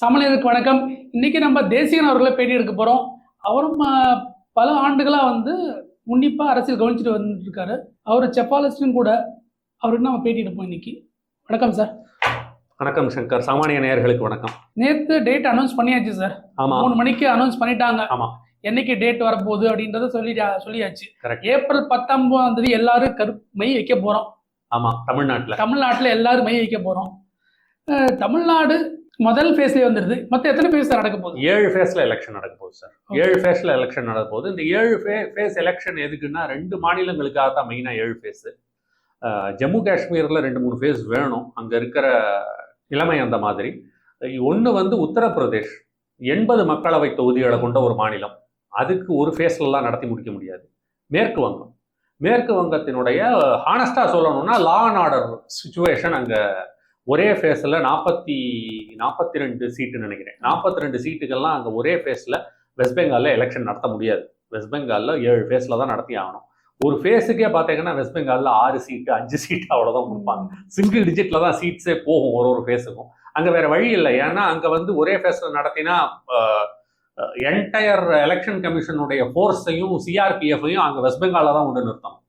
சமநிலைக்கு வணக்கம். இன்னைக்கு நம்ம தேசியன் அவர்களை பேட்டி எடுக்க போறோம். அவரும் பல ஆண்டுகளா வந்து உன்னிப்பா அரசியல் கவனிச்சுட்டு வந்துட்டு இருக்காரு அவர் செப்பாலிஸ்டும் கூட அவருக்கு நம்ம பேட்டி எடுப்போம் இன்னைக்கு. வணக்கம் சார். வணக்கம் சங்கர். சாமானிய நேயர்களுக்கு வணக்கம். நேத்து டேட் அனௌன்ஸ் பண்ணியாச்சு சார். ஆமா. மூணு மணிக்கு அனௌன்ஸ் பண்ணிட்டாங்க. ஆமா. என்னைக்கு டேட் வரப்போகுது அப்படின்றத சொல்லி சொல்லியாச்சு. ஏப்ரல் பத்தொன்பதாம் தேதி எல்லாரும் கரு மை வைக்க போறோம். ஆமா தமிழ்நாட்டுல. தமிழ்நாட்டுல எல்லாரும் மை வைக்க போறோம். அஹ், தமிழ்நாடு முதல் ஃபேஸ்லயே வந்துருது. மத்த எத்தனை ஃபேஸ் நடக்க போகுது? ஏழு ஃபேஸ்ல எலெக்ஷன் நடக்க போகுது சார். ஏழு ஃபேஸ்ல எலெக்ஷன் நடக்க போகுது. இந்த ஏழு ஃபேஸ் எலெக்ஷன் எதுக்குன்னா ரெண்டு மாநிலங்களுக்காக தான் மெயினா ஏழு ஃபேஸ் ஜம்மு காஷ்மீர்ல ரெண்டு மூணு ஃபேஸ் வேணும். அங்க இருக்கிற நிலைமை அந்த மாதிரி. ஒன்று வந்து உத்தரப்பிரதேஷ். எண்பது மக்களவை தொகுதிகளை கொண்ட ஒரு மாநிலம். அதுக்கு ஒரு ஃபேஸ்லலாம் நடத்தி முடிக்க முடியாது. மேற்கு வங்கம். மேற்கு வங்கத்தினுடைய ஹானஸ்டா சொல்லணும்னா லா அண்ட் ஆர்டர் சுச்சுவேஷன் அங்க ஒரே ஃபேஸில் நாற்பத்தி நாற்பத்தி ரெண்டு சீட்டு நினைக்கிறேன். நாற்பத்தி ரெண்டு சீட்டுகள்லாம் அங்கே ஒரே ஃபேஸில் வெஸ்ட் பெங்காலில் எலெக்ஷன் நடத்த முடியாது. வெஸ்ட் பெங்காலில் ஏழு ஃபேஸில் தான் நடத்தி ஆகணும். ஒரு ஃபேஸுக்கே பார்த்தீங்கன்னா வெஸ்ட் பெங்காலில் ஆறு சீட்டு அஞ்சு சீட்டு அவ்வளோதான் கொடுப்பாங்க. சிங்கிள் டிஜிட்டில் தான் சீட்ஸே போகும் ஒரு ஒரு ஃபேஸுக்கும் அங்கே வேறு வழி இல்லை. ஏன்னா அங்கே வந்து ஒரே ஃபேஸில் நடத்தினா என்டையர் எலெக்ஷன் கமிஷனுடைய ஃபோர்ஸையும் சிஆர்பிஎஃப்பையும் அங்கே வெஸ்ட் பெங்காலில் தான் கொண்டு நிறுத்தணும்.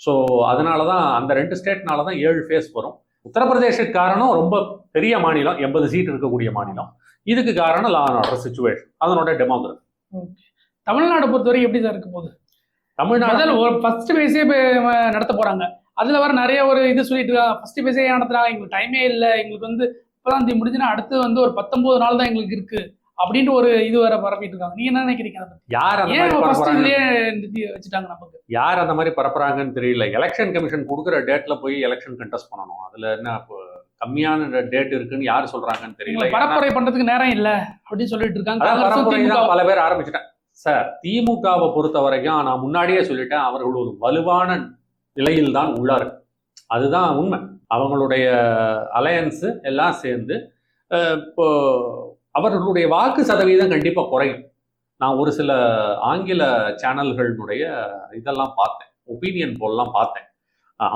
ஸோ அதனால தான் அந்த ரெண்டு ஸ்டேட்னால தான் ஏழு ஃபேஸ் வரும். உத்தரப்பிரதேசத்துக்கு காரணம் ரொம்ப பெரிய மாநிலம் எண்பது சீட் இருக்கக்கூடிய மாநிலம். இதுக்கு காரணம் லா அண்ட் ஆர்டர் சுச்சுவேஷன் அதனோட டெமோகிராஃபி தமிழ்நாடு பொறுத்தவரை எப்படி சார் இருக்க போகுது? தமிழ்நாடு ஒரு ஃபர்ஸ்ட் பேஸே நடத்த போறாங்க. அதுல வர நிறைய ஒரு இது சொல்லிட்டு இருக்காங்க ஃபர்ஸ்ட் பேஸே நடத்துறாங்க? எங்களுக்கு டைமே இல்லை. எங்களுக்கு வந்து இப்பதான் முடிஞ்சுன்னா அடுத்து வந்து ஒரு பத்தொன்பது நாள் தான் எங்களுக்கு இருக்கு. அப்படின்ட்டு ஒரு இது வர பரப்பிட்டு இருக்காங்க. நீங்க என்ன நினைக்கிறீங்க யார் அந்த மாதிரி பரப்புறாங்க? வச்சுட்டாங்க நமக்கு? யார் அந்த மாதிரி பரப்புறாங்கன்னு தெரியல. எலெக்ஷன் கமிஷன் கொடுக்குற டேட்ல போய் எலெக்ஷன் கண்டெஸ்ட் பண்ணணும். அதுல என்ன கம்மியான டேட் இருக்குன்னு யார் சொல்றாங்கன்னு தெரியல. பரப்புரை பண்றதுக்கு நேரம் இல்ல அப்படின்னு சொல்லிட்டு இருக்காங்க. பல பேர் ஆரம்பிச்சிட்டேன் சார் திமுகவை பொறுத்த வரைக்கும் நான் முன்னாடியே சொல்லிட்டேன் அவர்கள் ஒரு வலுவான நிலையில் தான் உள்ளார். அதுதான் உண்மை. அவங்களுடைய அலையன்ஸு எல்லாம் சேர்ந்து இப்போ அவர்களுடைய வாக்கு சதவீதம் கண்டிப்பாக குறையும். நான் ஒரு சில ஆங்கில சேனல்களுடைய இதெல்லாம் பார்த்தேன். ஒப்பீனியன் போல்லாம் பார்த்தேன்.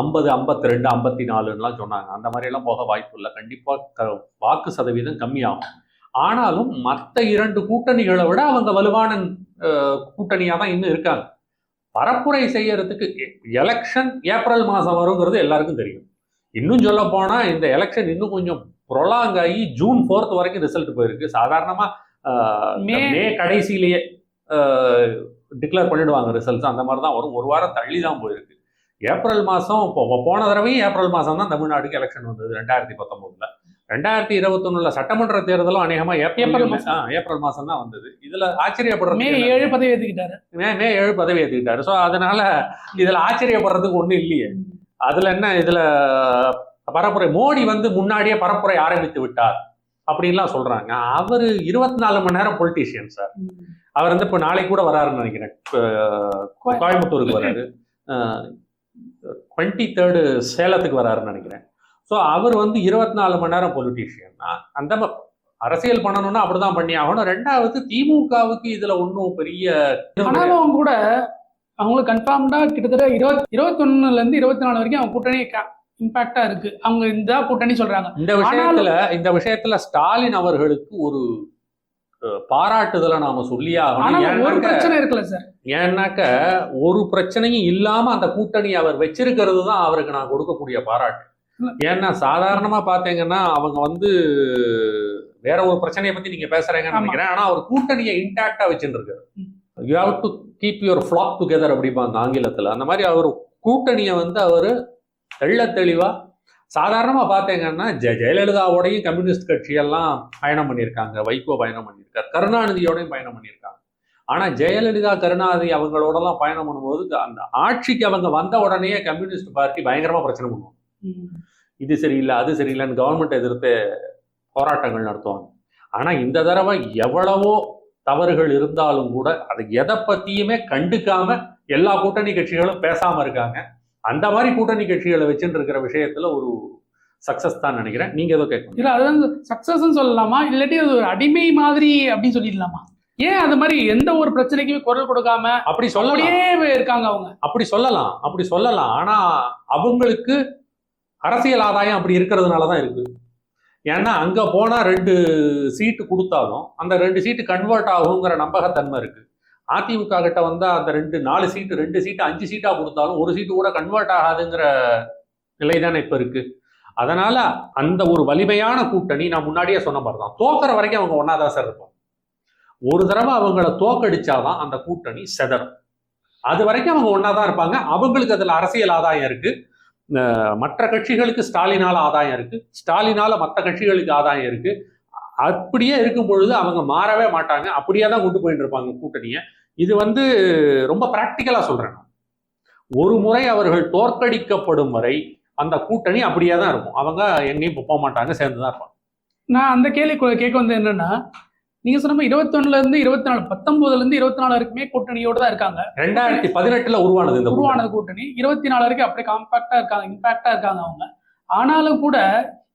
ஐம்பது ஐம்பத்தி ரெண்டு ஐம்பத்தி நாலுன்னெலாம் சொன்னாங்க. அந்த மாதிரியெல்லாம் போக வாய்ப்பு இல்லை. கண்டிப்பாக க வாக்கு சதவீதம் கம்மியாகும். ஆனாலும் மற்ற இரண்டு கூட்டணிகளை விட அவங்க வலுவான கூட்டணியாக தான் இன்னும் இருக்காங்க. பரப்புரை செய்யறதுக்கு எலெக்ஷன் ஏப்ரல் மாதம் வருங்கிறது எல்லாருக்கும் தெரியும். இன்னும் சொல்ல போனால் இந்த எலெக்ஷன் இன்னும் கொஞ்சம் ப்ரொலாங் ஆகி ஜூன் ஃபோர்த் வரைக்கும் ரிசல்ட் போயிருக்கு. சாதாரணமாக மே கடைசியிலேயே டிக்ளேர் பண்ணிடுவாங்க ரிசல்ட்ஸ் அந்த மாதிரி தான் வரும். ஒரு வாரம் தள்ளி தான் போயிருக்கு. ஏப்ரல் மாதம் இப்போ போன தடவையும் ஏப்ரல் மாதம் தான் தமிழ்நாட்டுக்கு எலெக்ஷன் வந்தது ரெண்டாயிரத்தி பத்தொம்போதுல ரெண்டாயிரத்தி இருபத்தொன்னுல சட்டமன்ற தேர்தலும் அநேகமா ஏப்ரல் ஏப்ரல் மாசம். தான் வந்தது. இதுல ஆச்சரியப்படுறது மே? ஏழு பதவி ஏத்துக்கிட்டாரு மே மே ஏழு பதவி ஏத்துக்கிட்டாரு ஸோ அதனால இதுல ஆச்சரியப்படுறதுக்கு ஒண்ணும் இல்லையே. அதுல என்ன இதுல பரப்புரை மோடி வந்து முன்னாடியே பரப்புரை ஆரம்பித்து விட்டார். அப்படின்லாம் சொல்றாங்க. அவர் இருபத்தி நாலு மணி நேரம் பொலிட்டீஷியன் சார் அவர் வந்து இப்போ நாளைக்கு கூட வராருன்னு நினைக்கிறேன். கோயம்புத்தூருக்கு வராரு. டுவெண்ட்டி தேர்டு சேலத்துக்கு வராருன்னு நினைக்கிறேன். ஸோ அவர் வந்து இருபத்தி நாலு மணி நேரம் பொலிட்டீஷியன் அந்த அரசியல் பண்ணணும்னா அப்படிதான் பண்ணி ஆகணும். ரெண்டாவது திமுகவுக்கு இதுல ஒன்றும் பெரிய ஆனாலும் கூட அவங்களுக்கு கன்ஃபார்ம்டா கிட்டத்தட்ட இருபத் இருபத்தொன்னுல இருந்து இருபத்தி நாலு வரைக்கும் அவங்க கூட்டணி இம்பாக்டா இருக்கு. அவங்க இந்த கூட்டணி சொல்றாங்க. இந்த விஷயத்துல இந்த விஷயத்துல ஸ்டாலின் அவர்களுக்கு ஒரு பாராட்டுதலை நாம சொல்லியே ஒரு பிரச்சனை இருக்குல்ல சார்? ஏன்னாக்க ஒரு பிரச்சனையும் இல்லாம அந்த கூட்டணி அவர் வச்சிருக்கிறது தான் அவருக்கு நான் கொடுக்கக்கூடிய பாராட்டு. ஏன்னா சாதாரணமா பாத்தீங்கன்னா அவங்க வந்து வேற ஒரு பிரச்சனையை பத்தி நீங்க பேசுறீங்கன்னு. நினைக்கிறேன். ஆனா அவர் கூட்டணியை இன்டாக்டா வச்சுட்டு இருக்காரு. You have to keep your flock together அப்படிம்பாங்க ஆங்கிலத்துல. அந்த மாதிரி அவர் கூட்டணியை வந்து அவர் தெள்ள தெளிவா சாதாரணமா பார்த்தீங்கன்னா ஜெ ஜெயலலிதாவோடையும் கம்யூனிஸ்ட் கட்சியெல்லாம் பயணம் பண்ணியிருக்காங்க வைகோ பயணம் பண்ணியிருக்காரு கருணாநிதியோடையும் பயணம் பண்ணியிருக்காங்க. ஆனா ஜெயலலிதா கருணாநிதி அவங்களோடலாம் பயணம் பண்ணும்போது அந்த ஆட்சிக்கு அவங்க வந்த உடனே கம்யூனிஸ்ட் பார்ட்டி பயங்கரமா பிரச்சனை பண்ணுவாங்க. இது சரியில்லை அது சரியில்லைன்னு கவர்மெண்ட் எதிர்த்து போராட்டங்கள் நடத்துவாங்க. ஆனா இந்த தடவை எவ்வளவோ தவறுகள் இருந்தாலும் கூட அது எதை பத்தியுமே கண்டுக்காம எல்லா கூட்டணி கட்சிகளும் பேசாம இருக்காங்க. அந்த மாதிரி கூட்டணி கட்சிகளை வச்சுட்டு இருக்கிற விஷயத்துல ஒரு சக்சஸ் தான் நினைக்கிறேன். நீங்க ஏதோ கேட்கணும். இல்ல அது வந்து சொல்லலாமா? இல்லாட்டி அது ஒரு அடிமை மாதிரி அப்படின்னு சொல்லிடலாமா? ஏன் அது மாதிரி எந்த ஒரு பிரச்சனைக்குமே குரல் கொடுக்காம அப்படி அப்படியே இருக்காங்க அவங்க. அப்படி சொல்லலாம். அப்படி சொல்லலாம். ஆனா அவங்களுக்கு அரசியல் ஆதாயம் அப்படி இருக்கிறதுனால தான் இருக்கு. ஏன்னா அங்க போனா ரெண்டு சீட்டு கொடுத்தாலும் அந்த ரெண்டு சீட்டு கன்வெர்ட் ஆகுங்கிற நம்பகத்தன்மை இருக்கு. அதிமுக கிட்ட வந்தால் அந்த ரெண்டு நாலு சீட்டு ரெண்டு சீட்டு அஞ்சு சீட்டாக கொடுத்தாலும் ஒரு சீட்டு கூட கன்வெர்ட் ஆகாதுங்கிற நிலை தானே இப்போ இருக்குது அதனால் அந்த ஒரு வலிமையான கூட்டணி நான் முன்னாடியே சொன்ன மாதிரி தான் தோக்கிற வரைக்கும் அவங்க ஒன்றா தான் சார் இருப்பாங்க. ஒரு தடவை அவங்கள தோக்கடிச்சாதான் அந்த கூட்டணி செதறும். அது வரைக்கும் அவங்க ஒன்றா தான் இருப்பாங்க. அவங்களுக்கு அதில் அரசியல் ஆதாயம் இருக்குது மற்ற கட்சிகளுக்கு ஸ்டாலினால ஆதாயம் இருக்குது ஸ்டாலினால மற்ற கட்சிகளுக்கு ஆதாயம் இருக்குது அப்படியே இருக்கும் பொழுது அவங்க மாறவே மாட்டாங்க. அப்படியே தான் கொண்டு போயிட்டு இருப்பாங்க கூட்டணியை. இது வந்து ரொம்ப பிராக்டிக்கலா சொல்றேன் நான். ஒரு முறை அவர்கள் தோற்கடிக்கப்படும் வரை அந்த கூட்டணி அப்படியே தான் இருக்கும். அவங்க எங்கேயும் போக மாட்டாங்க சேர்ந்து தான் இருப்பாங்க. நான் அந்த கேள்வி கேட்க வந்து என்னன்னா நீங்க சொன்ன மாதிரி 21 இருந்து இருபத்தி நாலு பத்தொன்பதுல இருந்து இருபத்தி நாலு வரைக்குமே கூட்டணியோட தான் இருக்காங்க. ரெண்டாயிரத்தி பதினெட்டுல உருவானது இந்த கூட்டணி. உருவானது கூட்டணி. இருபத்தி நாலு வரைக்கும் அப்படியே காம்பாக்டா இருக்காங்க இம்பாக்டா இருக்காங்க அவங்க. ஆனாலும் கூட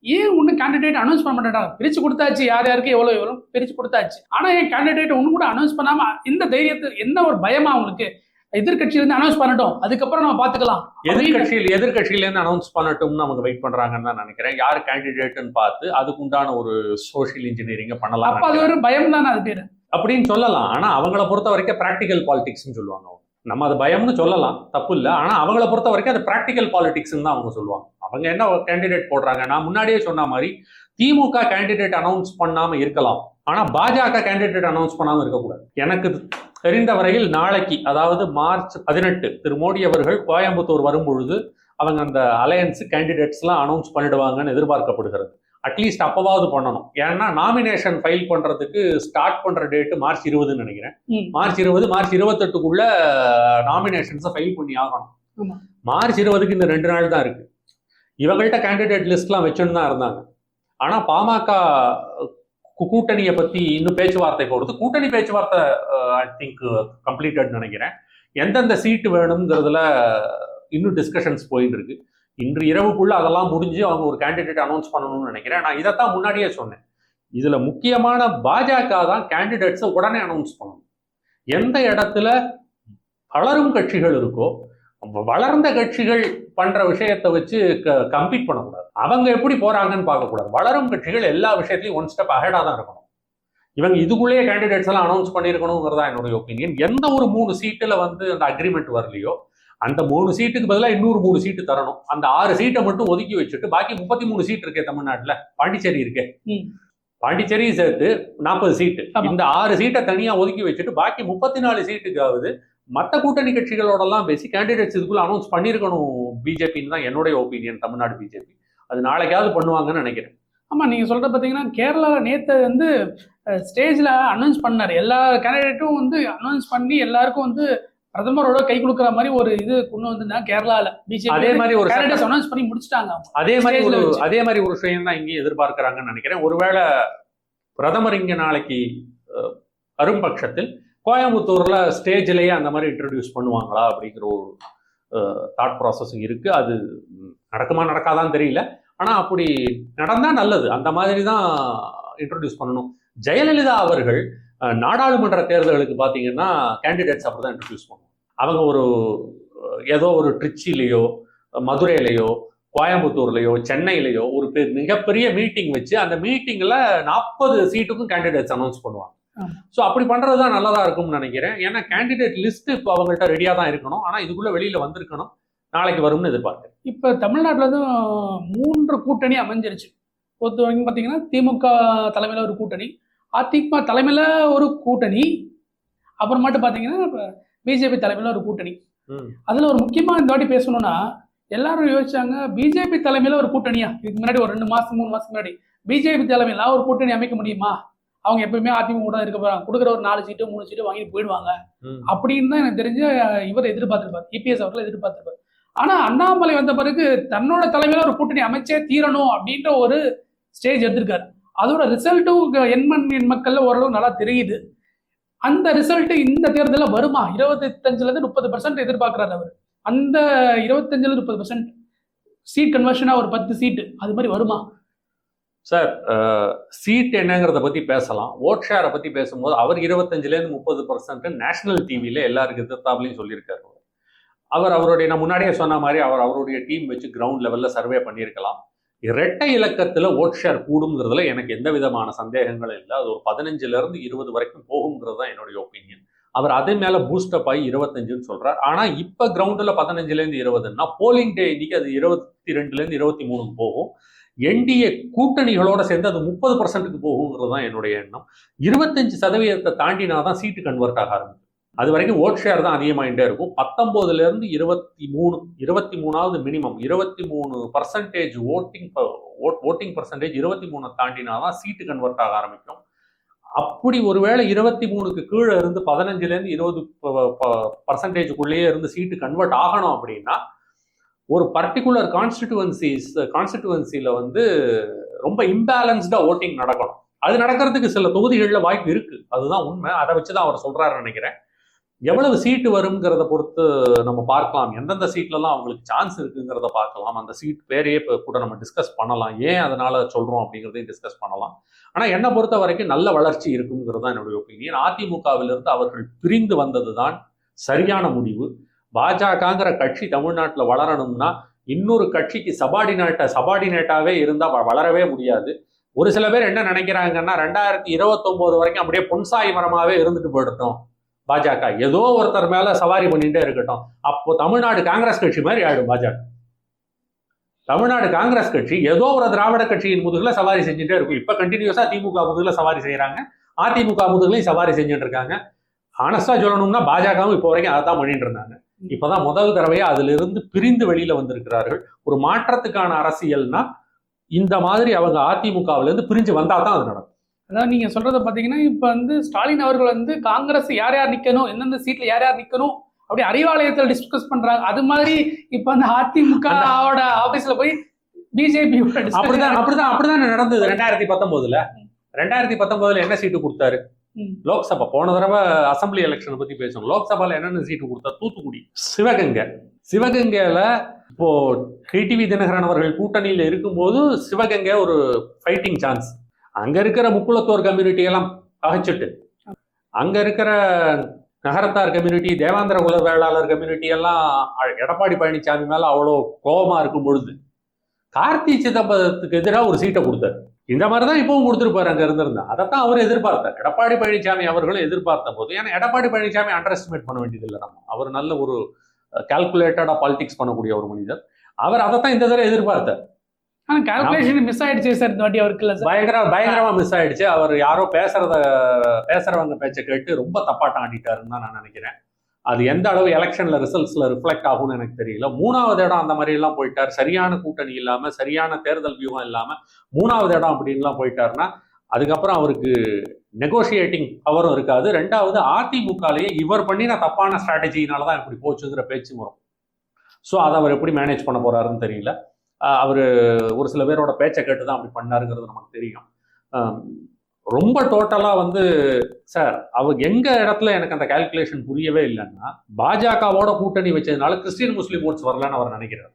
ஏன் ஒன்றும் கேண்டிடேட் அனௌன்ஸ் பண்ண மாட்டேங்கிறாங்க பிரிச்சு கொடுத்தாச்சு. யார் யாருக்கு எவ்வளவு எவ்வளவு பிரிச்சு கொடுத்தாச்சு. ஆனா ஏன் கேண்டிடேட் ஒன்று கூட அனௌன்ஸ் பண்ணாம இந்த தைரியத்தை என்ன ஒரு பயமா அவங்களுக்கு? எதிர்கட்சியில இருந்து அனௌன்ஸ் பண்ணட்டும். அதுக்கப்புறம் நம்ம பாத்துக்கலாம் அப்படின்னு- எதிர்கட்சியில் எதிர்கட்சியில இருந்து அனௌன்ஸ் பண்ணட்டும்னு அவங்க வெயிட் பண்றாங்கன்னு தான் நினைக்கிறேன். யார் கேண்டிடேட்னு பார்த்து அதுக்கு உண்டான ஒரு சோஷியல் இன்ஜினியரிங்க பண்ணலாம் அப்ப அது ஒரு பயம் தானே அது பேரு? அப்படின்னு சொல்லலாம். ஆனா அவங்கள பொறுத்த வரைக்கும் பிராக்டிக்கல் பாலிடிக்ஸ்னு சொல்லுவாங்க அவங்க. நம்ம அது பயம்னு சொல்லலாம் தப்பு இல்லை ஆனால் அவங்கள பொறுத்த வரைக்கும் அது ப்ராக்டிக்கல் பாலிடிக்ஸ்னு தான் அவங்க சொல்லுவாங்க. அவங்க என்ன கேண்டிடேட் போடுறாங்க? நான் முன்னாடியே சொன்ன மாதிரி திமுக கேண்டிடேட் அனௌன்ஸ் பண்ணாமல் இருக்கலாம். ஆனால் பாஜக கேண்டிடேட் அனௌன்ஸ் பண்ணாமல் இருக்கக்கூடாது. எனக்கு தெரிந்த வரையில் நாளைக்கு அதாவது மார்ச் பதினெட்டு திரு மோடி அவர்கள் கோயம்புத்தூர் வரும்பொழுது அவங்க அந்த அலையன்ஸ் கேண்டிடேட்ஸ்லாம் அனௌன்ஸ் பண்ணிடுவாங்கன்னு எதிர்பார்க்கப்படுகிறது. அட்லீஸ்ட் அப்பவாவது பண்ணணும். ஏன்னா நாமினேஷன் ஃபைல் பண்றதுக்கு ஸ்டார்ட் பண்ற டேட் மார்ச் இருபதுன்னு நினைக்கிறேன். மார்ச் இருபது மார்ச் இருபத்தெட்டுக்குள்ள நாமினேஷன்ஸை ஃபைல் பண்ணி ஆகணும். மார்ச் இருபதுக்கு இன்னும் ரெண்டு நாள் தான் இருக்கு. இவங்கள்ட்ட கேண்டிடேட் லிஸ்ட்லாம் வச்சுன்னு தான் இருந்தாங்க. ஆனா பாமக கூட்டணியை பத்தி இன்னும் பேச்சுவார்த்தை போடுறது கூட்டணி பேச்சுவார்த்தை ஐ திங்க் கம்ப்ளீட்டட் நினைக்கிறேன். எந்தெந்த சீட்டு வேணுங்கிறதுல இன்னும் டிஸ்கஷன்ஸ் போயிட்டு இருக்கு. இன்று இரவுக்குள்ள அதெல்லாம் முடிஞ்சு அவங்க ஒரு கேண்டிடேட் அனௌன்ஸ் பண்ணணும்னு நினைக்கிறேன். நான் இதைத்தான் முன்னாடியே சொன்னேன். இதுல முக்கியமான பாஜக தான் கேண்டிடேட்ஸை உடனே அனௌன்ஸ் பண்ணணும். எந்த இடத்துல வளரும் கட்சிகள் இருக்கோ வளர்ந்த கட்சிகள் பண்ற விஷயத்தை வச்சு கம்பீட் பண்ணக்கூடாது. அவங்க எப்படி போறாங்கன்னு பார்க்கக்கூடாது. வளரும் கட்சிகள் எல்லா விஷயத்திலையும் ஒன் ஸ்டெப் அஹெடா தான் இருக்கணும். இவங்க இதுக்குள்ளேயே கேண்டிடேட்ஸ் எல்லாம் அனௌன்ஸ் பண்ணியிருக்கணுங்கிறதா என்னுடைய ஒப்பீனியன் எந்த ஒரு மூணு சீட்டில் வந்து அந்த அக்ரிமெண்ட் வரலையோ அந்த மூணு சீட்டுக்கு பதிலாக இன்னொரு மூணு சீட்டு தரணும். அந்த ஆறு சீட்டை மட்டும் ஒதுக்கி வச்சுட்டு பாக்கி முப்பத்தி மூணு சீட் இருக்கே தமிழ்நாட்டுல. பாண்டிச்சேரி இருக்கே. ம். பாண்டிச்சேரி சேர்த்து நாற்பது சீட்டு. இந்த ஆறு சீட்டை தனியா ஒதுக்கி வச்சுட்டு பாக்கி முப்பத்தி நாலு சீட்டுக்காவது மற்ற கூட்டணி கட்சிகளோடலாம் பேசி கேண்டிடேட்ஸ் இதுக்குள்ள அனௌன்ஸ் பண்ணியிருக்கணும் பிஜேபின்னு தான் என்னுடைய ஒப்பீனியன் தமிழ்நாடு பிஜேபி. அது நாளைக்காவது பண்ணுவாங்கன்னு நினைக்கிறேன். ஆமா நீங்க சொல்றது பாத்தீங்கன்னா கேரளால நேத்து வந்து ஸ்டேஜ்ல அனௌன்ஸ் பண்ணாரு. எல்லா கேண்டிடேட்டும் வந்து அனௌன்ஸ் பண்ணி எல்லாருக்கும் வந்து பிரதமரோட கை கொடுக்குற மாதிரி ஒரு இது கொண்டு வந்திருந்தாங்க கேரளால. அதே பிஜேபி மாதிரி ஒரு அனௌன்ஸ் பண்ணி முடிச்சிட்டாங்க. அதே மாதிரி ஒரு. அதே மாதிரி ஒரு விஷயம் தான் இங்கேயும் எதிர்பார்க்கறாங்கன்னு நினைக்கிறேன். ஒருவேளை பிரதமர் இங்க நாளைக்கு அஹ், வரும் பட்சத்தில் கோயம்புத்தூர்ல ஸ்டேஜ்லயே அந்த மாதிரி இன்ட்ரடியூஸ் பண்ணுவாங்களா அப்படிங்கிற ஒரு தாட் ப்ராசஸிங் இருக்கு. அது நடக்குமா நடக்காதான்னு தெரியல. ஆனா அப்படி நடந்தா நல்லது. அந்த மாதிரி தான் இன்ட்ரடியூஸ் பண்ணணும். ஜெயலலிதா அவர்கள் நாடாளுமன்ற தேர்தலுக்கு பார்த்தீங்கன்னா கேண்டிடேட்ஸ் அப்படி தான் இன்ட்ரடியூஸ் பண்ணுவாங்க அவங்க ஒரு ஏதோ ஒரு ட்ரிச்சிலேயோ மதுரையிலையோ கோயம்புத்தூர்லயோ சென்னையிலயோ ஒரு பெ- மிகப்பெரிய மீட்டிங் வச்சு அந்த மீட்டிங்ல நாற்பது சீட்டுக்கும் கேண்டிடேட்ஸ் அனௌன்ஸ் பண்ணுவாங்க. ஸோ அப்படி பண்றது தான் நல்லதா இருக்கும்னு நினைக்கிறேன். ஏன்னா கேண்டிடேட் லிஸ்ட் இப்போ அவங்கள்ட்ட ரெடியா தான் இருக்கணும். ஆனா இதுக்குள்ள வெளியில வந்திருக்கணும். நாளைக்கு வரும்னு எதிர்பார்க்கிறேன். இப்ப தமிழ்நாட்டுல வந்து மூன்று கூட்டணி அமைஞ்சிருச்சு. பொறுத்த வரைக்கும் பாத்தீங்கன்னா திமுக தலைமையில ஒரு கூட்டணி அதிமுக தலைமையில ஒரு கூட்டணி. அப்புறமாட்டு பாத்தீங்கன்னா பிஜேபி தலைமையில ஒரு கூட்டணி. அதுல ஒரு முக்கியமா இந்த வாட்டி பேசணும்னா எல்லாரும் யோசிச்சாங்க பிஜேபி தலைமையில ஒரு கூட்டணியா? இதுக்கு முன்னாடி ஒரு ரெண்டு மாசம் மூணு மாசம் முன்னாடி பிஜேபி தலைமையில ஒரு கூட்டணி அமைக்க முடியுமா? அவங்க எப்பயுமே அதிமுக கூட இருக்க போறாங்க. கொடுக்குற ஒரு நாலு சீட்டு மூணு சீட்டு வாங்கிட்டு போயிடுவாங்க. அப்படின்னு தான் எனக்கு தெரிஞ்ச இவர் எதிர்பார்த்திருப்பார். இபிஎஸ் அவர்கள் எதிர்பார்த்திருப்பார். ஆனா அண்ணாமலை வந்த பிறகு தன்னோட தலைமையில ஒரு கூட்டணி அமைச்சே தீரணும் அப்படின்ற ஒரு ஸ்டேஜ் எடுத்திருக்காரு. அதோட ரிசல்ட்டும் எண்மண் எண் மக்கள்ல ஓரளவு நல்லா தெரியுது. அந்த ரிசல்ட் இந்த தேர்தலில் வருமா? இருபத்தஞ்சுல இருந்து முப்பது பர்சன்ட் எதிர்பார்க்குறாரு அவர். அந்த இருபத்தஞ்சுல முப்பது பர்சன்ட் சீட் கன்வர்ஷனா ஒரு பத்து சீட்டு அது மாதிரி வருமா? சார் சீட் என்னங்கிறத பத்தி பேசலாம். ஓட் ஷேரை பத்தி பேசும்போது அவர் இருபத்தஞ்சுல இருந்து முப்பது பர்சன்ட் நேஷனல் டிவியில எல்லாருக்கு எதிர்த்தாப்லையும் சொல்லியிருக்காரு அவர். அவருடைய நான் முன்னாடியே சொன்ன மாதிரி அவர் அவருடைய டீம் வச்சு கிரவுண்ட் லெவலில் சர்வே பண்ணியிருக்கலாம். இரட்டை இலக்கத்தில் ஓட் ஷேர் கூடுங்கிறதுல எனக்கு எந்த விதமான சந்தேகங்களும் இல்லை. அது ஒரு பதினஞ்சுலேருந்து இருபது வரைக்கும் போகுங்கிறது தான் என்னுடைய ஒப்பீனியன் அவர் அதே மேலே பூஸ்டப் ஆகி இருபத்தஞ்சுன்னு சொல்கிறார் ஆனால் இப்போ கிரவுண்டில் பதினஞ்சுலேருந்து இருபதுன்னா போலிங் டே இன்னைக்கு அது இருபத்தி ரெண்டுலேருந்து இருபத்தி மூணுக்கு போகும் என்டிஏ கூட்டணிகளோட சேர்ந்து அது முப்பது பர்சன்ட்டுக்கு போகுங்கிறது தான் என்னுடைய எண்ணம். இருபத்தஞ்சு சதவீதத்தை தாண்டினா தான் சீட்டு கன்வெர்ட் ஆக ஆரம்பிக்கும். அது வரைக்கும் ஓட் ஷேர் தான் அதிகமாகிட்டே இருக்கும். பத்தொம்போதுலேருந்து இருபத்தி மூணு இருபத்தி மூணாவது மினிமம் இருபத்தி மூணு பர்சன்டேஜ் ஓட்டிங் ஓட்டிங் பர்சன்டேஜ் இருபத்தி மூணை தாண்டினா தான் சீட்டு கன்வெர்ட் ஆக ஆரம்பிக்கும். அப்படி ஒருவேளை இருபத்தி மூணுக்கு கீழே இருந்து பதினஞ்சுலேருந்து இருபது பர்சன்டேஜுக்குள்ளேயே இருந்து சீட்டு கன்வெர்ட் ஆகணும் அப்படின்னா ஒரு பர்டிகுலர் கான்ஸ்டிடுவன்சிஸ் கான்ஸ்டிடுவன்சியில் வந்து ரொம்ப இம்பேலன்ஸ்டாக ஓட்டிங் நடக்கணும். அது நடக்கிறதுக்கு சில தொகுதிகளில் வாய்ப்பு இருக்குது அதுதான் உண்மை. அதை வச்சு தான் அவர் சொல்கிறாரு நினைக்கிறேன். எவ்வளவு சீட்டு வருங்கிறத பொறுத்து நம்ம பார்க்கலாம். எந்தெந்த சீட்லலாம் அவங்களுக்கு சான்ஸ் இருக்குங்கிறத பார்க்கலாம். அந்த சீட் பேரையே இப்போ கூட நம்ம டிஸ்கஸ் பண்ணலாம். ஏன் அதனால சொல்கிறோம் அப்படிங்கிறதையும் டிஸ்கஸ் பண்ணலாம். ஆனால் என்னை பொறுத்த வரைக்கும் நல்ல வளர்ச்சி இருக்குங்கிறது தான் என்னுடைய ஒப்பீனியன் அதிமுகவிலிருந்து அவர்கள் பிரிந்து வந்தது தான் சரியான முடிவு. பாஜகங்கிற கட்சி தமிழ்நாட்டில் வளரணும்னா இன்னொரு கட்சிக்கு சபார்டினேட்ட சபார்டினேட்டாகவே இருந்தால் வளரவே முடியாது. ஒரு சில பேர் என்ன நினைக்கிறாங்கன்னா ரெண்டாயிரத்தி இருபத்தொம்போது வரைக்கும் அப்படியே பொன்சாய் மரமாகவே இருந்துட்டு போயிடட்டும். பாஜக. ஏதோ ஒருத்தர் மேல சவாரி பண்ணிட்டே இருக்கட்டும். அப்போ தமிழ்நாடு காங்கிரஸ் கட்சி மாதிரி ஆயிடும் பாஜக. தமிழ்நாடு காங்கிரஸ் கட்சி ஏதோ ஒரு திராவிட கட்சியின் முதுகுல சவாரி செஞ்சுட்டே இருக்கும். இப்ப கண்டினியூஸா திமுக முதுகுல சவாரி செய்யறாங்க அதிமுக முதுகுலையும் சவாரி செஞ்சுட்டு இருக்காங்க. ஆனஸ்டா சொல்லணும்னா பாஜகவும் இப்போ வரைக்கும் அதை தான் பண்ணிட்டு இருந்தாங்க. இப்பதான் முதல் தடவையா அதுல இருந்து பிரிந்து வெளியில வந்திருக்கிறார்கள். ஒரு மாற்றத்துக்கான அரசியல்னா இந்த மாதிரி அவங்க அதிமுகவுல இருந்து பிரிஞ்சு வந்தா தான் அது நடக்கும். அதாவது நீங்க சொல்றத பாத்தீங்கன்னா இப்ப வந்து ஸ்டாலின் அவர்கள் வந்து காங்கிரஸ் யார் யார் நிக்கணும் எந்தெந்த சீட்ல யார் யார் நிக்கணும் அப்படி அறிவாலயத்தில் டிஸ்கஸ் பண்றாங்க. அது மாதிரி இப்ப அந்த அதிமுகவோட ஆபீஸ்ல போய் பிஜேபி அப்படிதான் அப்படிதான் அப்படிதான் நடந்தது? ரெண்டாயிரத்தி பத்தொன்பதுல ரெண்டாயிரத்தி பத்தொன்பதுல என்ன சீட்டு கொடுத்தாரு? லோக்சபா. போன தடவை அசம்பிளி எலெக்ஷன் பத்தி பேசணும் லோக்சபால என்னென்ன சீட்டு கொடுத்தாரு தூத்துக்குடி சிவகங்கை. சிவகங்கையில இப்போ டிடிவி தினகரன் அவர்கள் கூட்டணியில இருக்கும்போது சிவகங்கை ஒரு ஃபைட்டிங் சான்ஸ் அங்க இருக்கிற முக்குளத்தோர் கம்யூனிட்டி எல்லாம் பகைச்சிட்டு அங்க இருக்கிற நகரத்தார் கம்யூனிட்டி தேவாந்திர குல வேளாளர் கம்யூனிட்டி எல்லாம் எடப்பாடி பழனிசாமி மேல அவ்வளோ கோபமா இருக்கும் பொழுது கார்த்தி சிதம்பரத்துக்கு எதிராக ஒரு சீட்டை கொடுத்தாரு. இந்த மாதிரி தான் இப்பவும் கொடுத்துருப்பாரு அங்க இருந்திருந்தா. அதைத்தான் அவர் எதிர்பார்த்தார். எடப்பாடி பழனிசாமி அவர்களும் எதிர்பார்த்த போது ஏன்னா எடப்பாடி பழனிசாமி அண்டர் எஸ்டிமேட் பண்ண வேண்டியதில்லை நம்ம. அவர் நல்ல ஒரு கால்குலேட்டடா பாலிடிக்ஸ் பண்ணக்கூடிய ஒரு மனிதர். அவர் அதைத்தான் இந்த தடவை எதிர்பார்த்தார். ஆனா கால்குலேஷன் மிஸ் ஆயிடுச்சு சார் இந்த வாட்டி அவருக்கு இல்ல சார் பயங்கர பயங்கரமா மிஸ் ஆயிடுச்சு. அவர் யாரோ பேசுறத பேசுறவங்க பேச்சை கேட்டு ரொம்ப தப்பாட்டம் ஆடிட்டாருன்னு தான் நான் நினைக்கிறேன். அது எந்த அளவு எலெக்ஷன்ல ரிசல்ட்ஸ்ல ரிஃப்ளெக்ட் ஆகும்னு எனக்கு தெரியல. மூணாவது இடம் அந்த மாதிரி எல்லாம் போயிட்டார். சரியான கூட்டணி இல்லாம சரியான தேர்தல் வியூகம் இல்லாம மூணாவது இடம் அப்படின்லாம் போயிட்டாருன்னா அதுக்கப்புறம் அவருக்கு நெகோசியேட்டிங் பவரும் இருக்காது. ரெண்டாவது அதிமுகலேயே இவர் பண்ணின தப்பான ஸ்ட்ராட்டஜினால தான் இப்படி போச்சுங்கிற பேச்சு வரும். ஸோ அதை அவர் எப்படி மேனேஜ் பண்ண போறாருன்னு தெரியல. அவர் ஒரு சில பேரோட பேச்சை கேட்டு தான் அப்படி பண்ணாருங்கிறது நமக்கு தெரியும். ரொம்ப டோட்டலாக வந்து சார் அவர் எங்க இடத்துல எனக்கு அந்த கால்குலேஷன் புரியவே இல்லைன்னா பாஜகவோட கூட்டணி வச்சதுனால கிறிஸ்டியன் முஸ்லீம் ஓட்ஸ் வரலன்னு அவர் நினைக்கிறார்.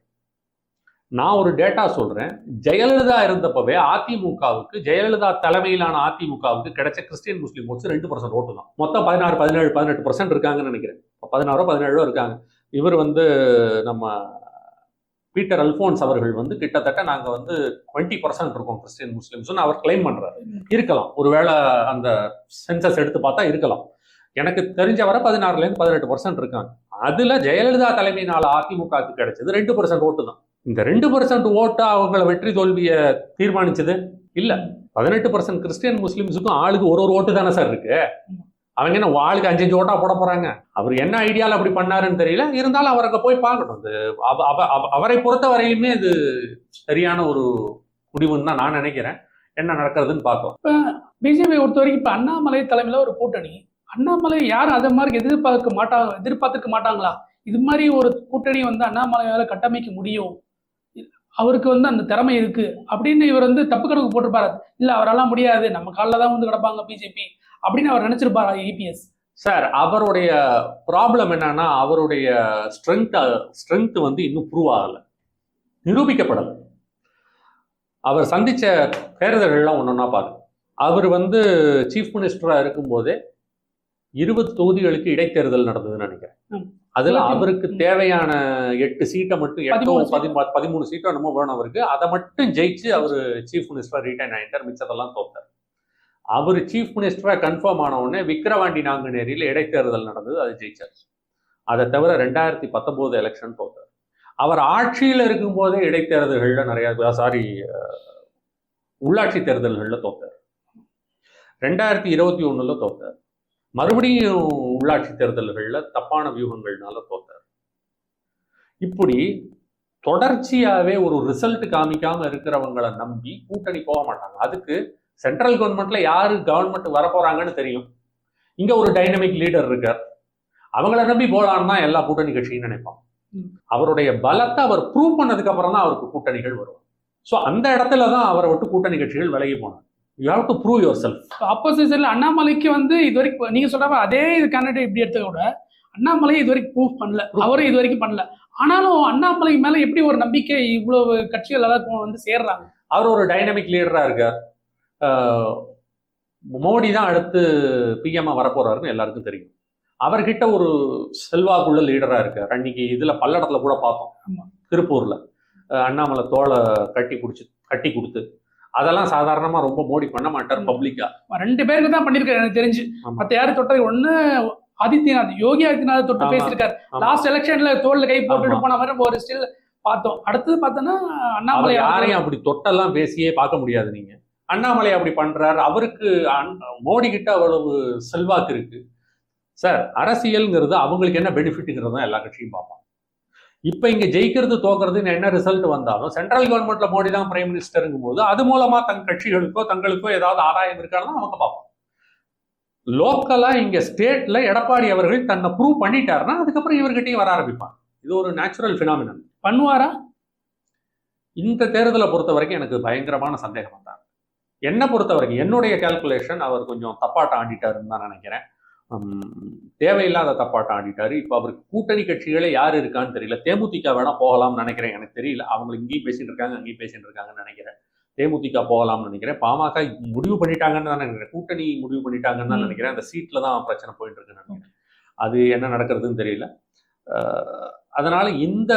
நான் ஒரு டேட்டா சொல்றேன். ஜெயலலிதா இருந்தப்பவே அதிமுகவுக்கு ஜெயலலிதா தலைமையிலான அதிமுகவுக்கு கிடைச்ச கிறிஸ்டியன் முஸ்லீம் ஓட்ஸ் ரெண்டு பர்சன்ட் ஓட்டு தான். மொத்தம் பதினாறு பதினேழு பதினெட்டு பர்சன்ட் இருக்காங்கன்னு நினைக்கிறேன். பதினாறோ பதினேழோ இருக்காங்க. இவர் வந்து நம்ம பீட்டர் அல்போன்ஸ் அவர்கள் வந்து கிட்டத்தட்ட நாங்க வந்து டுவெண்ட்டி பர்சன்ட் இருக்கோம் கிறிஸ்டியன் முஸ்லிம்ஸ்னு அவர் கிளைம் பண்றாரு. இருக்கலாம். ஒருவேளை அந்த சென்சஸ் எடுத்து பார்த்தா இருக்கலாம். எனக்கு தெரிஞ்ச வரை பதினாறுல இருந்து பதினெட்டு பர்சன்ட் இருக்காங்க. அதுல ஜெயலலிதா தலைமையினால் அதிமுகவுக்கு கிடைச்சது ரெண்டு பர்சன்ட் ஓட்டு தான். இந்த ரெண்டு பர்சன்ட் ஓட்டா அவங்கள வெற்றி தோல்வியை தீர்மானிச்சது? இல்ல. பதினெட்டு பர்சன்ட் கிறிஸ்டியன் முஸ்லிம்ஸுக்கும் ஆளுக்கு ஒரு ஒரு ஓட்டு தானே சார் இருக்கு? அவங்க என்ன வாழ்க்கை அஞ்சு அஞ்சு ஓட்டா போட போறாங்க? அவர் என்ன ஐடியால அப்படி பண்ணாருன்னு தெரியல. இருந்தாலும் அவருக்கு போய் பார்க்கணும். இது அவ- அவ- அவ- அவரை பொறுத்த வரையிலுமே இது சரியான ஒரு முடிவுன்னு தான் நான் நினைக்கிறேன். என்ன நடக்கிறதுன்னு பார்க்கலாம் பிஜேபி பொறுத்த வரைக்கும் இப்ப அண்ணாமலை தலைமையில ஒரு கூட்டணி. அண்ணாமலை யாரும் அதை மாதிரி எதிர்பார்க்க மாட்டாங்க எதிர்பார்த்துக்க மாட்டாங்களா? இது மாதிரி ஒரு கூட்டணி வந்து அண்ணாமலையால கட்டமைக்க முடியும். அவருக்கு வந்து அந்த திறமை இருக்கு. அப்படின்னு இவர் வந்து தப்பு கணக்கு போட்டிருப்பாரு. இல்ல அவராலாம் முடியாது. நம்ம காலில் தான் வந்து கிடப்பாங்க பிஜேபி. அப்படின்னு அவர் நினைச்சிருப்பாரா ஏபிஎஸ் சார் அவருடைய ப்ராப்ளம் என்னன்னா அவருடைய ஸ்ட்ரென்த் ஸ்ட்ரென்த் வந்து இன்னும் ப்ரூவ் ஆகலை. நிரூபிக்கப்படலை. அவர் சந்திச்ச தேர்தல்கள்லாம் ஒன்றொன்னா பாருங்க. அவர் வந்து சீஃப் மினிஸ்டராக இருக்கும்போதே இருபது தொகுதிகளுக்கு இடைத்தேர்தல் நடந்ததுன்னு நினைக்கிறேன். அதுல அவருக்கு. தேவையான எட்டு சீட்டை மட்டும் எட்டோ பதிமூணு சீட்டு. பதிமூ பதிமூணு சீட்டோ என்னமோ வேணும் அவருக்கு. அதை மட்டும் ஜெயிச்சு அவர் சீஃப் மினிஸ்டர் ரிட்டைன் ஆயிட்டார். மிச்சதெல்லாம் தோத்தார். அவர் சீஃப் மினிஸ்டராக கன்ஃபார்ம் ஆன உடனே விக்கிரவாண்டி நாங்குநேரியில் இடைத்தேர்தல் நடந்தது அது ஜெயிச்சார் அதை தவிர ரெண்டாயிரத்தி பத்தொம்போது எலெக்ஷன் தோத்தார் அவர் ஆட்சியில் இருக்கும்போதே இடைத்தேர்தல்கள்ல நிறைய சாரி உள்ளாட்சி தேர்தல்கள்ல தோத்தார். ரெண்டாயிரத்தி இருபத்தி ஒண்ணுல தோத்தார். மறுபடியும் உள்ளாட்சி தேர்தல்கள்ல தப்பான வியூகங்கள்னால தோத்தார். இப்படி தொடர்ச்சியாவே ஒரு ரிசல்ட் காமிக்காம இருக்கிறவங்களை நம்பி கூட்டணி போக மாட்டாங்க. அதுக்கு சென்ட்ரல் கவர்மெண்ட்ல யாரு கவர்மெண்ட் வரப்போறாங்கன்னு தெரியும். இங்க ஒரு டைனமிக் லீடர் இருக்கார். அவங்கள நம்பி போலான்னு தான் எல்லா கூட்டணி கட்சியும் நினைப்பான். அவருடைய பலத்தை அவர் ப்ரூவ் பண்ணதுக்கு அப்புறம் தான் அவருக்கு கூட்டணிகள் வரும். ஸோ அந்த இடத்துல தான் அவரை விட்டு கூட்டணி கட்சிகள் விலகி போனாங்க you have to prove yourself ஆப்போசிஷன்ல அண்ணாமலைக்கு வந்து இது வரைக்கும் நீங்க சொல்ற அதே இது கேண்டிடேட் இப்படி எடுத்த கூட அண்ணாமலை இது வரைக்கும் ப்ரூஃப் பண்ணல அவரும் இது வரைக்கும் பண்ணல. ஆனாலும் அண்ணாமலை மேல எப்படி ஒரு நம்பிக்கை இவ்வளவு கட்சிகள் எல்லாம் வந்து சேர்றாங்க? அவர் ஒரு டைனமிக் லீடரா இருக்கார். மோடி தான் அடுத்து பிஎம்ஆ வரப்போறாருன்னு எல்லாருக்கும் தெரியும். அவர்கிட்ட ஒரு செல்வாக்குள்ள லீடரா இருக்கார். அன்னைக்கு இதுல பல்லடத்துல கூட பார்த்தோம். திருப்பூர்ல. அண்ணாமலை தோலை கட்டி பிடிச்சி கட்டி கொடுத்து. அதெல்லாம் சாதாரணமா ரொம்ப மோடி பண்ண மாட்டார் பப்ளிக்கா ரெண்டு பேருக்கு தான் பண்ணிருக்காரு எனக்கு தெரிஞ்சு. மத்த யாரு தொட்டது? ஒண்ணு ஆதித்யநாத் யோகி ஆதித்யநாத் தொட்டு. பேசியிருக்காரு. லாஸ்ட் எலெக்ஷன்ல தோல்ல கை போட்டுட்டு. போன மாதிரி ஒரு ஸ்டில் பார்த்தோம். அடுத்தது பார்த்தோன்னா அண்ணாமலை யாரையும் அப்படி தொட்டெல்லாம் பேசியே பார்க்க முடியாது நீங்க. அண்ணாமலை அப்படி பண்றாரு. அவருக்கு அன்- மோடி கிட்ட அவ்வளவு செல்வாக்கு இருக்கு. சார் அரசியல்ங்கிறது அவங்களுக்கு என்ன பெனிஃபிட்ங்கிறது தான் எல்லா கட்சியும் பார்ப்பாங்க. இப்ப இங்க ஜெயிக்கிறது தோக்குறதுன்னு என்ன ரிசல்ட் வந்தாலும் சென்ட்ரல் கவர்மெண்ட்ல மோடி தான் பிரைம் மினிஸ்டருங்கும் போது அது மூலமா தன் கட்சிகளுக்கோ தங்களுக்கோ ஏதாவது ஆதாயம் இருக்கான்னு அவங்க பார்ப்போம். லோக்கலா இங்க ஸ்டேட்ல எடப்பாடி அவர்கள் தன்னை ப்ரூவ் பண்ணிட்டாருன்னா அதுக்கப்புறம் இவர்கிட்டயும் வர ஆரம்பிப்பாங்க. இது ஒரு நேச்சுரல் பினாமினன் பண்ணுவாரா? இந்த தேர்தலை பொறுத்த வரைக்கும் எனக்கு பயங்கரமான சந்தேகம் தான் என்னை பொறுத்த வரைக்கும் என்னுடைய கால்குலேஷன் அவர் கொஞ்சம் தப்பாட்டம் ஆடிட்டாருன்னு தான் நினைக்கிறேன். தேவையில்லாத தப்பாட்டம் ஆடிட்டாரு இப்போ அவருக்கு கூட்டணி கட்சிகளே யார் இருக்கான்னு தெரியல. தேமுதிக வேணா போகலாம்னு நினைக்கிறேன். எனக்கு தெரியல. அவங்க இங்கேயும் பேசிட்டு இருக்காங்க அங்கேயும் பேசிட்டு இருக்காங்கன்னு நினைக்கிறேன். தேமுதிக போகலாம்னு நினைக்கிறேன். பாமக முடிவு பண்ணிட்டாங்கன்னு தான் நினைக்கிறேன். கூட்டணி முடிவு பண்ணிட்டாங்கன்னு தான். நினைக்கிறேன். அந்த சீட்ல தான் பிரச்சனை போயிட்டு இருக்குன்னு நினைக்கிறேன். அது என்ன நடக்கிறதுன்னு தெரியல. அதனால இந்த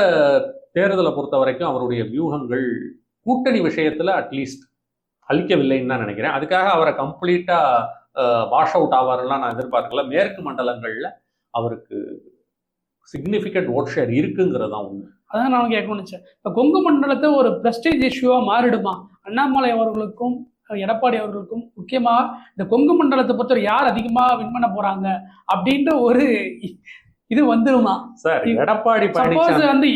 தேர்தலை பொறுத்த வரைக்கும் அவருடைய வியூகங்கள் கூட்டணி விஷயத்துல அட்லீஸ்ட் அளிக்கவில்லைன்னு தான் நினைக்கிறேன். அதுக்காக அவரை கம்ப்ளீட்டா வாஷ் அவுட் ஆவாரெல்லாம் நான் எதிர்பார்க்கல. மேற்கு மண்டலங்கள்ல அவருக்கு சிக்னிஃபிகண்ட் ஓட் ஷேர் இருக்குங்கிறது தான் உண்மை. அதான் நான் கேட்க நினைச்சேன். இப்போ கொங்கு மண்டலத்தை ஒரு பிரஸ்டேஜ் இஷ்யூவா மாறிடுமா? அண்ணாமலை அவர்களுக்கும் எடப்பாடி அவர்களுக்கும் முக்கியமா இந்த கொங்கு மண்டலத்தை பொறுத்தவரை யார் அதிகமா வின் பண்ண போறாங்க அப்படின்ற ஒரு இது வந்துருமா? சார் எடப்பாடி சப்போஸ் வந்து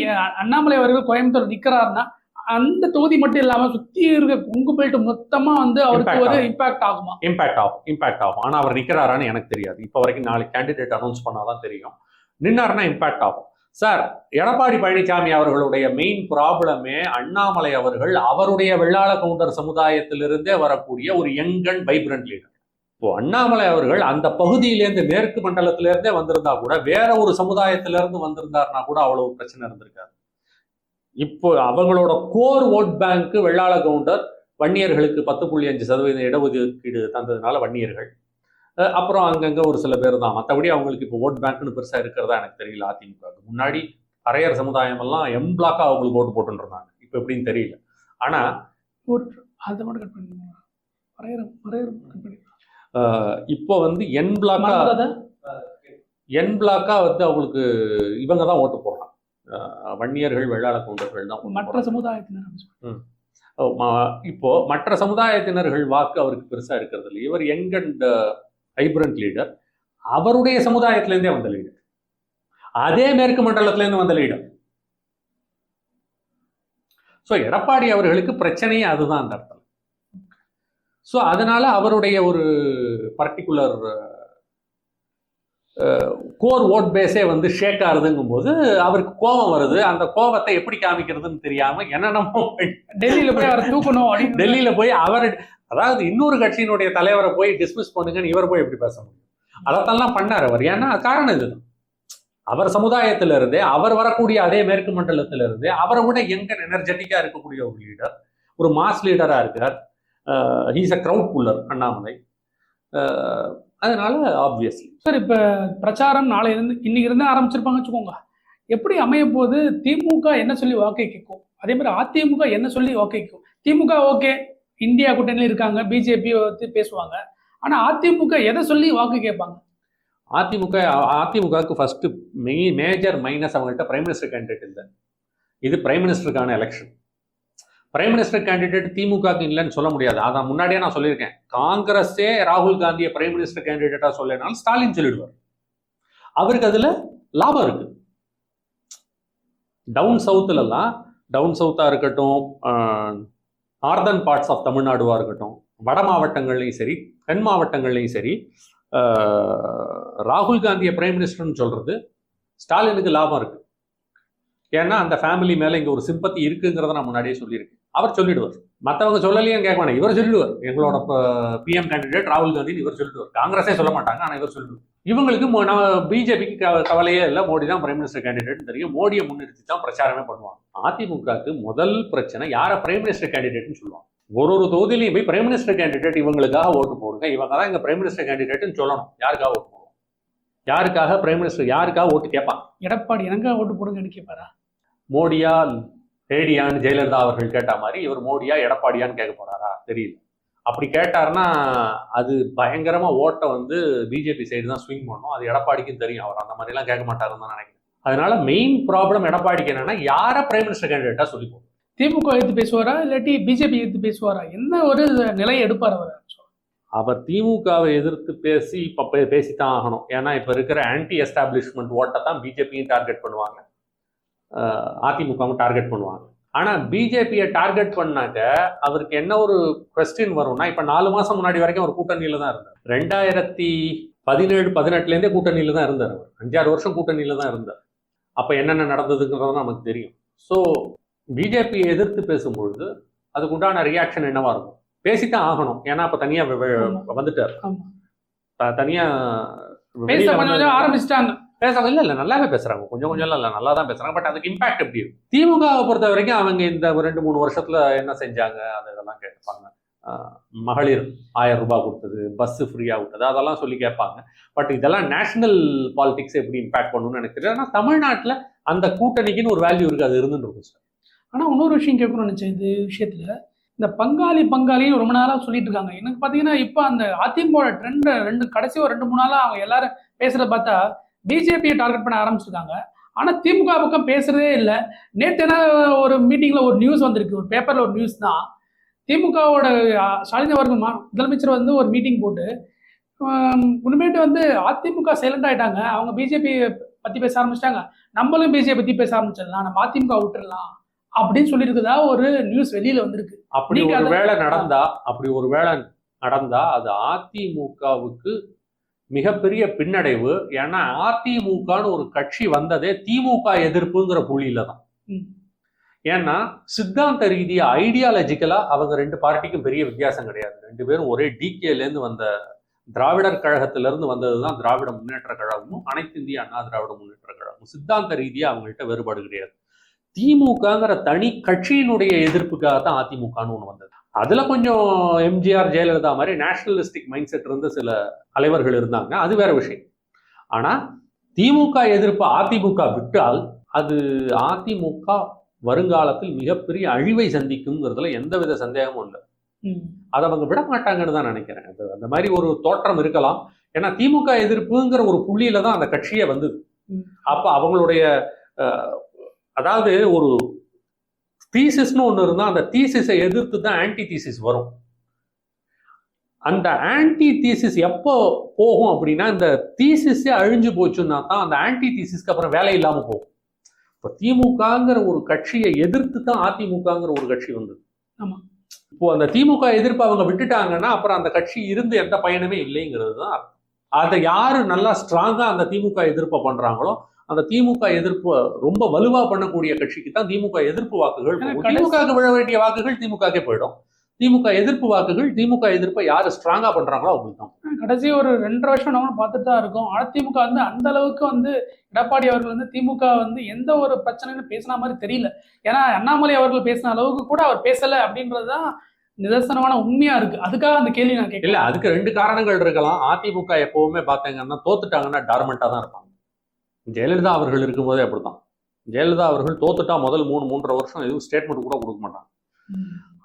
அண்ணாமலை அவர்கள் கோயம்புத்தூர் நிக்கிறாருன்னா அந்த தொகுதி மட்டும் இல்லாம சுத்தி இருக்க கொங்கு பெல்ட் மொத்தமா வந்து அவருக்கு ஒரு. இம்பாக்ட் ஆகுமா? இம்பாக்ட் ஆகும் இம்பாக்ட் ஆகும். ஆனா அவர் நிக்கிறாரான்னு எனக்கு தெரியாது. இப்போ வரைக்கும் நாளைக்கு கேண்டிடேட் அனௌன்ஸ் பண்ணாதான் தெரியும். நின்னாருன்னா இம்பாக்ட் ஆகும். சார் எடப்பாடி பழனிசாமி அவர்களுடைய மெயின் ப்ராப்ளமே அண்ணாமலை அவர்கள் அவருடைய வெள்ளாள கவுண்டர் சமுதாயத்திலிருந்தே வரக்கூடிய ஒரு யங் அண்ட் வைப்ரண்ட் லீடர் இப்போ அண்ணாமலை அவர்கள் அந்த பகுதியிலேருந்து மேற்கு மண்டலத்திலிருந்தே வந்திருந்தா கூட வேற ஒரு சமுதாயத்திலிருந்து வந்திருந்தாருன்னா கூட அவ்வளவு பிரச்சனை இருந்திருக்காது. இப்போ அவங்களோட core vote bank Vellala Gounder வன்னியர்களுக்கு பத்து புள்ளி அஞ்சு சதவீதம் இடஒதுக்கீடு தந்ததுனால வன்னியர்கள். அப்புறம் அங்கங்க ஒரு சில பேர் தான். மற்றபடி அவங்களுக்கு இப்போ ஓட் பேங்க்னு பெருசா இருக்கிறதா எனக்கு தெரியல அதிமுக முன்னாடி பறையர் சமுதாயம் எல்லாம் எம் பிளாக்கா அவங்களுக்கு ஓட்டு போட்டுட்டு இருந்தாங்க. இப்போ எப்படின்னு தெரியல. ஆனா ஒரு அதை மட்டும் கட் பண்ணி கட் இப்போ வந்து என் பிளாக்கா என் பிளாக்கா வந்து அவங்களுக்கு இவங்க தான் ஓட்டு போடுறாங்க. வன்னியர்கள் வெள்ளாள கவுண்டர்கள் தான் மற்ற சமுதாயத்தினர் இப்போ மற்ற சமுதாயத்தினர்கள் வாக்கு அவருக்கு பெருசா இருக்கிறது இல்லை. இவர் யங் அண்ட் வைப்ரண்ட் லீடர். அவருடைய சமுதாயத்திலேருந்தே வந்த லீடர். அதே மேற்கு மண்டலத்திலேருந்து வந்த லீடர். ஸோ எடப்பாடி அவர்களுக்கு பிரச்சனையே அதுதான் அந்த இடத்துல. ஸோ அதனால அவருடைய ஒரு பர்டிகுலர் கோர் ஓட் பேஸே வந்து ஷேக் ஆகுதுங்கும் போது அவருக்கு கோபம் வருது. அந்த கோபத்தை எப்படி காமிக்கிறதுன்னு தெரியாம என்னென்னமோ டெல்லியில போய் அவரை தூக்கணும் அப்படின்னு டெல்லியில போய் அவர் அதாவது இன்னொரு கட்சியினுடைய தலைவரை போய் டிஸ்மிஸ் பண்ணுங்கன்னு இவர் போய் எப்படி பேச முடியும்? அதெல்லாம் பண்ணார் அவர். ஏன்னா காரணம் இதுதான். அவர் சமுதாயத்தில இருந்தே அவர் வரக்கூடிய அதே மேற்கு மண்டலத்தில இருந்தே அவரை விட எங்க எனர்ஜெட்டிக்கா இருக்கக்கூடிய ஒரு லீடர் ஒரு மாஸ் லீடரா இருக்கார் he's a crowd puller Annamalai. அதனால ஆப்வியஸ்லி சார் இப்ப பிரச்சாரம் நாளை இருந்து இன்னைக்கு இருந்து ஆரம்பிச்சிருப்பாங்க வச்சுக்கோங்க. எப்படி அமைய போது திமுக என்ன சொல்லி வாக்கை கேட்கும்? அதே மாதிரி அதிமுக என்ன சொல்லி வாக்கை கேட்கும்? திமுக ஓகே இந்தியா கூட்டணியில் இருக்காங்க பிஜேபி பேசுவாங்க. ஆனா அதிமுக எதை சொல்லி வாக்கு கேட்பாங்க? அதிமுக அதிமுகவுக்கு ஃபர்ஸ்ட் மெய் மேஜர் மைனஸ் அவங்கள்ட்ட பிரைம் மினிஸ்டர் கேண்டிடேட் இல்லை. இது பிரைம் மினிஸ்டருக்கான எலெக்ஷன் பிரைம் மினிஸ்டர் கேண்டிடேட் திமுகக்கு இல்லைன்னு சொல்ல முடியாது. அதான் முன்னாடியே நான் சொல்லியிருக்கேன். காங்கிரஸே ராகுல் காந்தியை பிரைம் மினிஸ்டர் கேண்டிடேட்டா சொல்லினாலும் ஸ்டாலின் சொல்லிடுவார். அவருக்கு அதுல லாபம் இருக்கு. டவுன் சவுத்துலலாம் டவுன் சவுத்தாக இருக்கட்டும் நார்தர்ன் பார்ட்ஸ் ஆஃப் தமிழ்நாடுவாக இருக்கட்டும் வட மாவட்டங்கள்லையும் சரி தென் மாவட்டங்கள்லையும் சரி ராகுல் காந்தியை பிரைம் மினிஸ்டர்னு சொல்கிறது ஸ்டாலினுக்கு லாபம் இருக்குது ஏன்னா அந்த ஃபேமிலி மேலே இங்கே ஒரு சிம்பத்தி இருக்குங்கிறத நான் முன்னாடியே சொல்லியிருக்கேன். அவர் சொல்லிடுவார். மற்றவங்க சொல்லலையும் கேட்க வேணாம் இவர் சொல்லிடுவார். எங்களோட பிஎம் கேண்டிடேட் ராகுல் காந்தின்னு இவர் சொல்லிடுவார். காங்கிரஸே சொல்ல மாட்டாங்க ஆனால் இவர் சொல்லிடுவார். இவங்களுக்கு நம்ம பிஜேபிக்கு கவலையே இல்லை. மோடி தான் பிரைம் மினிஸ்டர் கேண்டிடேட் தெரியும். மோடியை முன்னிறுத்தி தான் பிரச்சாரமே பண்ணுவாங்க. அதிமுகவுக்கு முதல் பிரச்சனை யாரை பிரைம் மினிஸ்டர் கேண்டிடேட்னு சொல்லுவாங்க. ஒரு ஒரு தொகுதியிலையும் போய் பிரைம் மினிஸ்டர் கேண்டிடேட் இவங்களுக்காக ஓட்டு போடுங்க. இவங்க தான் எங்க பிரைம் மினிஸ்டர் கேண்டிடேட்னு சொல்லணும். யாருக்காக ஓட்டு யாருக்காக? பிரைம் மினிஸ்டர் யாருக்காக ஓட்டு கேட்பாங்க எடப்பாடி எனக்கு ஓட்டு போடுங்கன்னு கேட்பாரா மோடியா லேடியான்னு ஜெயலலிதா அவர்கள் கேட்ட மாதிரி இவர் மோடியா எடப்பாடியான்னு கேட்க போறாரா? தெரியல. அப்படி கேட்டாருன்னா அது பயங்கரமா ஓட்டை வந்து பிஜேபி சைடு தான் ஸ்விங் பண்ணும். அது எடப்பாடிக்கும் தெரியும். அவர் அந்த மாதிரிலாம் கேட்க மாட்டாருன்னு தான் நினைக்கிறேன். அதனால மெயின் ப்ராப்ளம் எடப்பாடிக்கு என்னன்னா யாரை பிரைம் மினிஸ்டர் கேண்டிடேட்டா சொல்லி போகும் திமுக எடுத்து பேசுவாரா? இல்லாட்டி பிஜேபி எடுத்து பேசுவாரா? என்ன ஒரு நிலையை எடுப்பார் அவர்? அவர் திமுகவை எதிர்த்து பேசி இப்போ பேசித்தான் ஆகணும். ஏன்னா இப்போ இருக்கிற ஆன்டி எஸ்டாப்ளிஷ்மெண்ட் ஓட்டை தான் பிஜேபியும் டார்கெட் பண்ணுவாங்க. அதிமுகவும் டார்கெட் பண்ணுவாங்க. ஆனால் பிஜேபியை டார்கெட் பண்ணாக்க அவருக்கு என்ன ஒரு கொஸ்டின் வரும்னா இப்போ நாலு மாதம் முன்னாடி வரைக்கும் அவர் கூட்டணியில் தான் இருந்தார். ரெண்டாயிரத்தி பதினேழு பதினெட்டுலேருந்தே கூட்டணியில் தான் இருந்தார் அவர். அஞ்சாறு வருஷம் கூட்டணியில் தான் இருந்தார். அப்போ என்னென்ன நடந்ததுங்கிறது நமக்கு தெரியும். ஸோ பிஜேபியை எதிர்த்து பேசும்பொழுது அதுக்குண்டான ரியாக்ஷன் என்னவாக இருக்கும்? பேசித்தான் ஆகணும். ஏன்னா அப்போ தனியாக ஆமா. வந்துட்டார். தனியா ஆரம்பிச்சிட்டாங்க. பேச இல்ல இல்ல நல்லாவே பேசுறாங்க. கொஞ்சம் கொஞ்சம் இல்ல நல்லா தான் பேசுறாங்க. பட் அதுக்கு இம்பாக்ட் எப்படி இருக்கும்? திமுகவை பொறுத்த வரைக்கும் அவங்க இந்த ஒரு ரெண்டு மூணு வருஷத்துல என்ன செஞ்சாங்க? அது இதெல்லாம் கேட்பாங்க. மகளிர் ஆயிரம் ரூபாய் கொடுத்தது பஸ் ஃப்ரீயா விட்டது அதெல்லாம் சொல்லி கேட்பாங்க. பட் இதெல்லாம் நேஷனல் பாலிடிக்ஸ் எப்படி இம்பாக்ட் பண்ணணும்னு எனக்கு தெரியல ஆனா தமிழ்நாட்டுல அந்த கூட்டணிக்குன்னு ஒரு வேல்யூ இருக்கு. அது இருந்துட்டு இருக்கும் சார் ஆனா இன்னொரு விஷயம் கேட்கணும்னு நினைச்சேன். இந்த விஷயத்துல இந்த பங்காளி பங்காளின்னு ரொம்ப நாளாக சொல்லிட்டு இருக்காங்க. எனக்கு பார்த்தீங்கன்னா இப்போ அந்த அதிமுக ட்ரெண்ட் ரெண்டு கடைசி ஒரு ரெண்டு மூணு நாளாக அவங்க எல்லாரும் பேசுறத பார்த்தா பிஜேபியை டார்கெட் பண்ண ஆரம்பிச்சிருக்காங்க. ஆனால் திமுக பக்கம் பேசுறதே இல்லை. நேற்று என்ன ஒரு மீட்டிங்கில் ஒரு நியூஸ் வந்திருக்கு. ஒரு பேப்பரில் ஒரு நியூஸ் தான். திமுகவோட ஸ்டாலின் அவர்கள் முதலமைச்சர் வந்து ஒரு மீட்டிங் போட்டு உண்மையிட்டு வந்து அதிமுக சைலண்ட் ஆகிட்டாங்க அவங்க பிஜேபி பற்றி பேச ஆரம்பிச்சிட்டாங்க. நம்மளும் பிஜேபி பற்றி பேச ஆரம்பிச்சிடலாம். நம்ம அதிமுக விட்டுடலாம் அப்படின்னு சொல்லியிருக்கதா? ஒரு நியூஸ் வெளியில வந்திருக்கு. அப்படி ஒரு வேளை நடந்தா அப்படி ஒரு வேளை நடந்தா அது அதிமுகவுக்கு மிகப்பெரிய பின்னடைவு. ஏன்னா அதிமுகன்னு ஒரு கட்சி வந்ததே திமுக எதிர்ப்புங்கிற புள்ளியில தான். ஏன்னா சித்தாந்த ரீதியா ஐடியாலஜிக்கலா அவங்க ரெண்டு பார்ட்டிக்கும் பெரிய வித்தியாசம் கிடையாது. ரெண்டு பேரும் ஒரே டிகேல இருந்து வந்த திராவிடர் கழகத்துல இருந்து வந்ததுதான் திராவிட முன்னேற்ற கழகமும் அனைத்து இந்திய அண்ணா திராவிட முன்னேற்ற கழகமும். சித்தாந்த ரீதியா அவங்கள்ட்ட வேறுபாடு கிடையாது. திமுகங்கிற தனி கட்சியினுடைய எதிர்ப்புக்காக தான் அதிமுகன்னு ஒன்று வந்தது. அதுல கொஞ்சம் எம்ஜிஆர் ஜெயலலிதா மாதிரி நேஷனலிஸ்டிக் மைண்ட் செட் இருந்த சில தலைவர்கள் இருந்தாங்க. அது வேற விஷயம். ஆனா திமுக எதிர்ப்பு அதிமுக விட்டால் அது அதிமுக வருங்காலத்தில் மிகப்பெரிய அழிவை சந்திக்குங்கிறதுல எந்தவித சந்தேகமும் இல்லை. அதை அவங்க விட மாட்டாங்கன்னு தான் நினைக்கிறேன். அது அந்த மாதிரி ஒரு தோற்றம் இருக்கலாம். ஏன்னா திமுக எதிர்ப்புங்கிற ஒரு புள்ளியில தான் அந்த கட்சியே வந்தது. அப்ப அவங்களுடைய அதாவது ஒரு தீசிஸ்னு ஒன்று இருந்தால் அந்த தீசிஸை எதிர்த்து தான் ஆன்டி தீசிஸ் வரும் அந்த ஆன்டி தீசிஸ் எப்போ போகும் அப்படின்னா இந்த தீசிஸே அழிஞ்சு போச்சுன்னா தான் அந்த ஆன்டி தீசிஸ்க்கு அப்புறம் வேலை இல்லாம போகும் இப்போ திமுகங்கிற ஒரு கட்சியை எதிர்த்து தான் அதிமுகங்கிற ஒரு கட்சி வந்தது ஆமா. இப்போ அந்த திமுக எதிர்ப்பு அவங்க விட்டுட்டாங்கன்னா அப்புறம் அந்த கட்சி இருந்து எந்த பயனுமே இல்லைங்கிறது தான் அர்த்தம். அதை யாரு நல்லா ஸ்ட்ராங்கா அந்த திமுக எதிர்ப்பை பண்றாங்களோ அந்த திமுக எதிர்ப்பு ரொம்ப வலுவா பண்ணக்கூடிய கட்சிக்கு தான் திமுக எதிர்ப்பு வாக்குகள் திமுக விழ வேண்டிய வாக்குகள் திமுகக்கே போயிடும். திமுக எதிர்ப்பு வாக்குகள் திமுக எதிர்ப்பை யாரு ஸ்ட்ராங்கா பண்றாங்களோ அவங்களுக்கு தான். கடைசி ஒரு ரெண்டரை வருஷம் நம்மளும் பார்த்துட்டு தான் இருக்கோம். அதிமுக வந்து அந்த அளவுக்கு வந்து எடப்பாடி அவர்கள் வந்து திமுக வந்து எந்த ஒரு பிரச்சனைன்னு பேசின மாதிரி தெரியல. ஏன்னா அண்ணாமலை அவர்கள் பேசின அளவுக்கு கூட அவர் பேசல அப்படின்றது தான் நிதர்சனமான உண்மையா இருக்கு. அதுக்காக அந்த கேள்வி நான் கேட்கல இல்ல அதுக்கு ரெண்டு காரணங்கள் இருக்கலாம். அதிமுக எப்பவுமே பார்த்தீங்கன்னா தோத்துட்டாங்கன்னா டார்மெண்டா தான் இருப்பாங்க. ஜெயலலிதா அவர்கள் இருக்கும்போதே அப்படிதான் ஜெயலலிதா அவர்கள் தோத்துட்டா முதல் மூணு மூன்றரை வருஷம் எதுவும் ஸ்டேட்மெண்ட் கூட கொடுக்க மாட்டாங்க.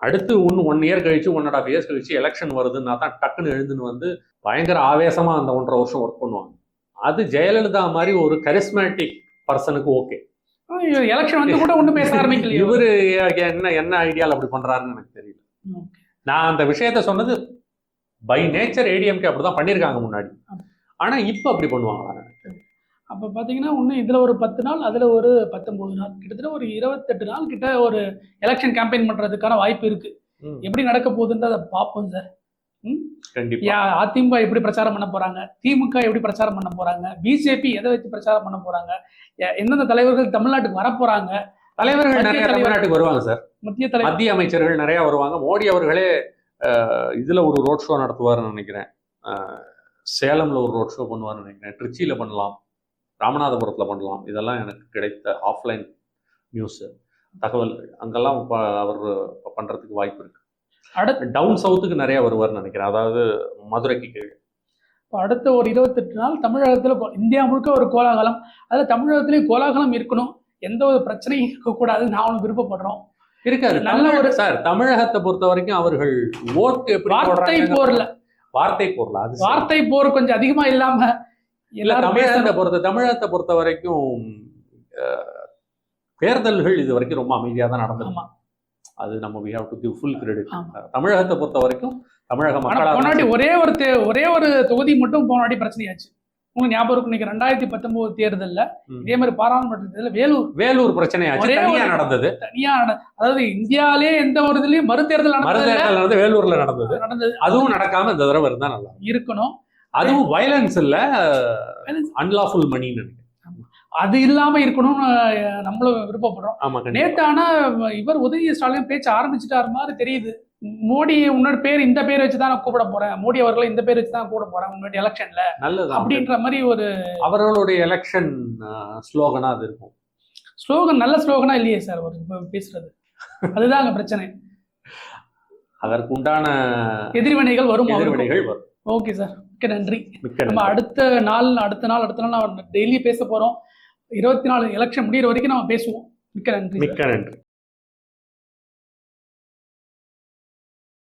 அடுத்து ஒன்று ஒன் இயர் கழிச்சு ஒன் அண்ட் ஆஃப் இயர்ஸ் கழிச்சு எலெக்ஷன் வருதுன்னா தான் டக்குன்னு எழுந்துன்னு வந்து பயங்கர ஆவேசமா அந்த ஒன்றரை வருஷம் ஒர்க் பண்ணுவாங்க. அது ஜெயலலிதா மாதிரி ஒரு கரிஸ்மேட்டிக் பர்சனுக்கு ஓகே எலெக்ஷன் வந்து கூட ஒண்ணும் பேச ஆரம்பிக்கலையோ? இவரு என்ன என்ன ஐடியால அப்படி பண்றாருன்னு எனக்கு தெரியல. நான் அந்த விஷயத்த சொன்னது பை நேச்சர் ஏடிஎம்கே அப்படிதான் பண்ணியிருக்காங்க முன்னாடி. ஆனா இப்ப அப்படி பண்ணுவாங்களா அப்ப பாத்தீங்கன்னா இன்னும் இதுல ஒரு பத்து நாள் அதுல ஒரு பத்தொன்பது நாள். கிட்டத்தட்ட ஒரு இருபத்தெட்டு நாள் கிட்ட ஒரு எலெக்ஷன் கேம்பெயின் பண்றதுக்கான வாய்ப்பு இருக்கு. ம், எப்படி நடக்க போகுதுன்றத பார்ப்போம் சார் அதிமுக எப்படி பிரச்சாரம் பண்ண போறாங்க? திமுக எப்படி பிரச்சாரம் பண்ண போறாங்க? பிஜேபி எதை வச்சு பிரச்சாரம் பண்ண போறாங்க? எந்தெந்த தலைவர்கள் தமிழ்நாட்டுக்கு வர போறாங்க? தலைவர்கள் நிறைய தலைவர். தமிழ்நாட்டுக்கு வருவாங்க சார் மத்திய தலைவர் மத்திய அமைச்சர்கள் நிறைய வருவாங்க. மோடி அவர்களே இதுல ஒரு ரோட் ஷோ நடத்துவார்னு நினைக்கிறேன். சேலம்ல ஒரு ரோட் ஷோ பண்ணுவார்னு நினைக்கிறேன். திருச்சியில பண்ணலாம். ராமநாதபுரத்துல பண்ணலாம். இதெல்லாம் எனக்கு கிடைத்த ஆஃப்லைன் நியூஸ் தகவல்கள். அங்கெல்லாம் அவர் பண்றதுக்கு வாய்ப்பு இருக்கு. அடுத்த டவுன் சவுத்துக்கு நிறைய வருவார்னு நினைக்கிறேன். அதாவது மதுரைக்கு கீழே. அடுத்த ஒரு இருபத்தெட்டு நாள் தமிழகத்துல இந்தியா முழுக்க ஒரு கோலாகலம். அதுல தமிழகத்திலேயும் கோலாகலம் இருக்கணும். எந்த ஒரு பிரச்சனையும் இருக்கக்கூடாது நானும் விருப்பப்படுறோம். இருக்காரு. நல்ல ஒரு- சார் தமிழகத்தை பொறுத்த வரைக்கும் அவர்கள் ஓட்டு வார்த்தை போர்ல. வார்த்தை போர்ல அது. வார்த்தை போர் கொஞ்சம் அதிகமா இல்லாம இல்ல தமிழகத்தை. பொறுத்த தமிழகத்தை பொறுத்த வரைக்கும் தேர்தல்கள் இது வரைக்கும் ரொம்ப அமைதியா தான் நடந்தது ஆமா. அது நம்ம we have to give full credit. தமிழகத்தை பொறுத்த வரைக்கும் தமிழக போனாடி ஒரே ஒரு ஒரே ஒரு தொகுதி மட்டும் போனாடி பிரச்சனையாச்சு. உங்களுக்கு ஞாபகம் இருக்கும் இன்னைக்கு ரெண்டாயிரத்தி பத்தொன்பது தேர்தல்ல. இதே மாதிரி பாராளுமன்ற தேர்தல் வேலூர். வேலூர் பிரச்சனையாச்சு தனியா நடந்தது. தனியா அதாவது இந்தியாவிலே எந்த ஒரு இதுலயும் மறுதேர்தல் மறுதேர்தல் வேலூர்ல நடந்தது. நடந்தது. அதுவும் நடக்காம இந்த தடவை இருந்தா நல்லா. இருக்கணும். அதுவும் வயலன்ஸ் இல்ல. அன்லாஃபுல் மணின்னு அது இல்லாம இருக்கணும்னு நம்மளும் விருப்பப்படுறோம். ஆமா. நேத்து ஆனா இவர் உதய ஸ்டாலின் பேச்ச ஆரம்பிச்சுட்டாரு மாதிரி தெரியுது. மோடி உன்னோட பேர் இந்த பேர் வச்சு தான் நான் கூப்பிட போறேன். மோடி அவர்களை இந்த பேர் வச்சு தான் கூப்பிட போறேன் முன்னாடி எலெக்ஷன்ல நல்லது அப்படின்ற மாதிரி ஒரு அவர்களுடைய எலெக்ஷன் ஸ்லோகனா அது இருக்கும். ஸ்லோகன் நல்ல ஸ்லோகனா இல்லையே சார் அவர் பேசுறது. அதுதான் அங்க பிரச்சனை அதற்குண்டான எதிர்வினைகள் வரும். எதிர்வினைகள் வரும். Okay sir. மிக்க நன்றி. நம்ம. அடுத்த நாள் அடுத்த நாள் அடுத்த நாள் டெய்லி பேச போறோம். இருபத்தி நாலு எலெக்ஷன் முடியிற வரைக்கும் நம்ம பேசுவோம். மிக்க நன்றி. மிக்க நன்றி.